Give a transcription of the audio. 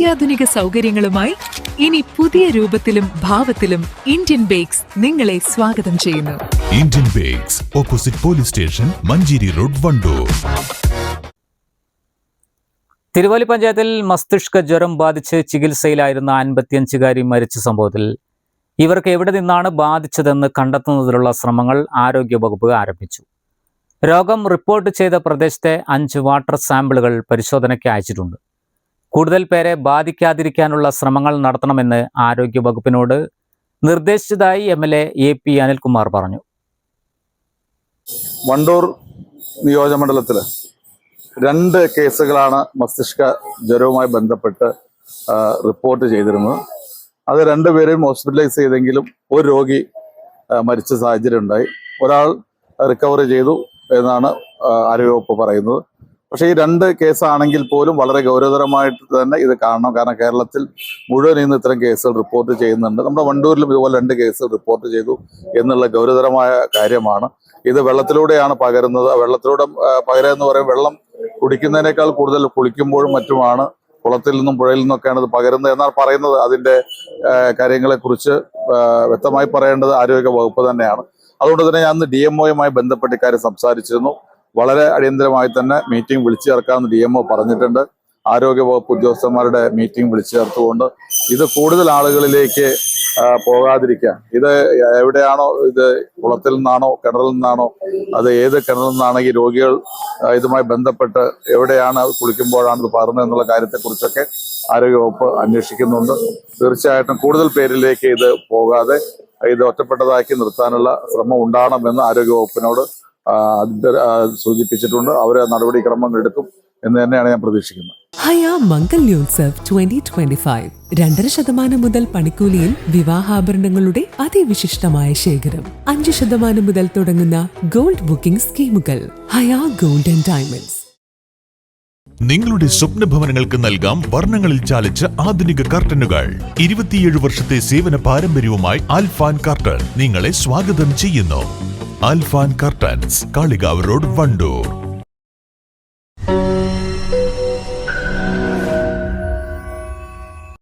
അത്യാധുനിക സൗകര്യങ്ങളുമായി ഇനി പുതിയ രൂപത്തിലും ഭാവത്തിലും ഇന്ത്യൻ ബേക്സ് നിങ്ങളെ സ്വാഗതം ചെയ്യുന്നു. Indian bakes opposite police station Manjeri road Wandoor. Thiruvali പഞ്ചായത്തിൽ മസ്തിഷ്ക ജ്വരം ബാധിച്ച് ചികിത്സയിലായിരുന്ന അൻപത്തിയഞ്ചുകാരി മരിച്ച സംഭവത്തിൽ ഇവർക്ക് എവിടെ നിന്നാണ് ബാധിച്ചതെന്ന് കണ്ടെത്തുന്നതിനുള്ള ശ്രമങ്ങൾ ആരോഗ്യവകുപ്പ് ആരംഭിച്ചു. രോഗം റിപ്പോർട്ട് ചെയ്ത പ്രദേശത്തെ അഞ്ച് വാട്ടർ സാമ്പിളുകൾ പരിശോധനയ്ക്ക് അയച്ചിട്ടുണ്ട്. കൂടുതൽ പേരെ ബാധിക്കാതിരിക്കാനുള്ള ശ്രമങ്ങൾ നടത്തണമെന്ന് ആരോഗ്യ വകുപ്പിനോട് നിർദ്ദേശിച്ചതായി M L A A P Anilkumar പറഞ്ഞു. വണ്ടൂർ നിയോജകമണ്ഡലത്തിൽ രണ്ട് കേസുകളാണ് മസ്തിഷ്ക ജ്വരവുമായി ബന്ധപ്പെട്ട് റിപ്പോർട്ട് ചെയ്തിരുന്നത്. അത് രണ്ടുപേരെയും ഹോസ്പിറ്റലൈസ് ചെയ്തെങ്കിലും ഒരു രോഗി മരിച്ച സാഹചര്യം ഉണ്ടായി. ഒരാൾ റിക്കവറി ചെയ്തു എന്നാണ് ആരോഗ്യവകുപ്പ് പറയുന്നത്. പക്ഷേ ഈ രണ്ട് കേസാണെങ്കിൽ പോലും വളരെ ഗൗരവതരമായിട്ട് തന്നെ ഇത് കാണണം. കാരണം കേരളത്തിൽ മുഴുവൻ ഇന്ന് ഇത്തരം കേസുകൾ റിപ്പോർട്ട് ചെയ്യുന്നുണ്ട്. നമ്മുടെ വണ്ടൂരിലും ഇതുപോലെ രണ്ട് കേസുകൾ റിപ്പോർട്ട് ചെയ്തു എന്നുള്ള ഗൗരവതരമായ കാര്യമാണ്. ഇത് വെള്ളത്തിലൂടെയാണ് പകരുന്നത്. വെള്ളത്തിലൂടെ പകരുക എന്ന് പറയുമ്പോൾ വെള്ളം കുടിക്കുന്നതിനേക്കാൾ കൂടുതൽ കുളിക്കുമ്പോഴും മറ്റുമാണ്. കുളത്തിൽ നിന്നും പുഴയിൽ നിന്നൊക്കെയാണ് ഇത് പകരുന്നത് എന്നാണ് പറയുന്നത്. അതിന്റെ കാര്യങ്ങളെക്കുറിച്ച് വ്യക്തമായി പറയേണ്ടത് ആരോഗ്യ വകുപ്പ് തന്നെയാണ്. അതുകൊണ്ട് തന്നെ ഞാൻ ഡി എം ഒയുമായി ബന്ധപ്പെട്ട് ഇക്കാര്യം സംസാരിച്ചിരുന്നു. വളരെ അടിയന്തരമായി തന്നെ മീറ്റിംഗ് വിളിച്ചു ചേർക്കാമെന്ന് ഡി എം ഒ പറഞ്ഞിട്ടുണ്ട്. ആരോഗ്യവകുപ്പ് ഉദ്യോഗസ്ഥന്മാരുടെ മീറ്റിംഗ് വിളിച്ചു ചേർത്തുകൊണ്ട് ഇത് കൂടുതൽ ആളുകളിലേക്ക് പോകാതിരിക്കാൻ. ഇത് എവിടെയാണോ ഇത് കുളത്തിൽ നിന്നാണോ കിണറിൽ നിന്നാണോ അത് ഏത് കിണറിൽ നിന്നാണെങ്കിൽ രോഗികൾ ഇതുമായി ബന്ധപ്പെട്ട് എവിടെയാണ് കുളിക്കുമ്പോഴാണ് ഇത് പകർന്നത് എന്നുള്ള കാര്യത്തെക്കുറിച്ചൊക്കെ ആരോഗ്യവകുപ്പ് അന്വേഷിക്കുന്നുണ്ട്. തീർച്ചയായിട്ടും കൂടുതൽ പേരിലേക്ക് ഇത് പോകാതെ ഇത് ഒറ്റപ്പെട്ടതാക്കി നിർത്താനുള്ള ശ്രമം ഉണ്ടാകണമെന്ന് ആരോഗ്യവകുപ്പിനോട് സൂചിപ്പിച്ചിട്ടുണ്ട്. അവർ നടപടിക്രമങ്ങൾ എടുക്കും എന്ന് തന്നെയാണ് ഞാൻ പ്രതീക്ഷിക്കുന്നത്. ഹയാ മംഗല്യോത്സവ് ട്വന്റി ട്വന്റി ഫൈവ് രണ്ടര ശതമാനം മുതൽ പണിക്കൂലിയിൽ വിവാഹാഭരണങ്ങളുടെ അതിവിശിഷ്ടമായ ശേഖരം. അഞ്ച് ശതമാനം മുതൽ തുടങ്ങുന്ന ഗോൾഡ് ബുക്കിംഗ് സ്കീമുകൾ. ഹയാ ഗോൾഡ് ആൻഡ് ഡയമണ്ട്സ്. നിങ്ങളുടെ സ്വപ്ന ഭവനങ്ങൾക്ക് നൽകാം വർണങ്ങളിൽ ചാലിച്ച ആധുനിക കർട്ടനുകൾ. ഇരുപത്തിയേഴ് വർഷത്തെ സേവന പാരമ്പര്യവുമായി ആൽഫാൻ കർട്ടൻ നിങ്ങളെ സ്വാഗതം ചെയ്യുന്നു. Alphan curtains Kalikavu road Wandoor.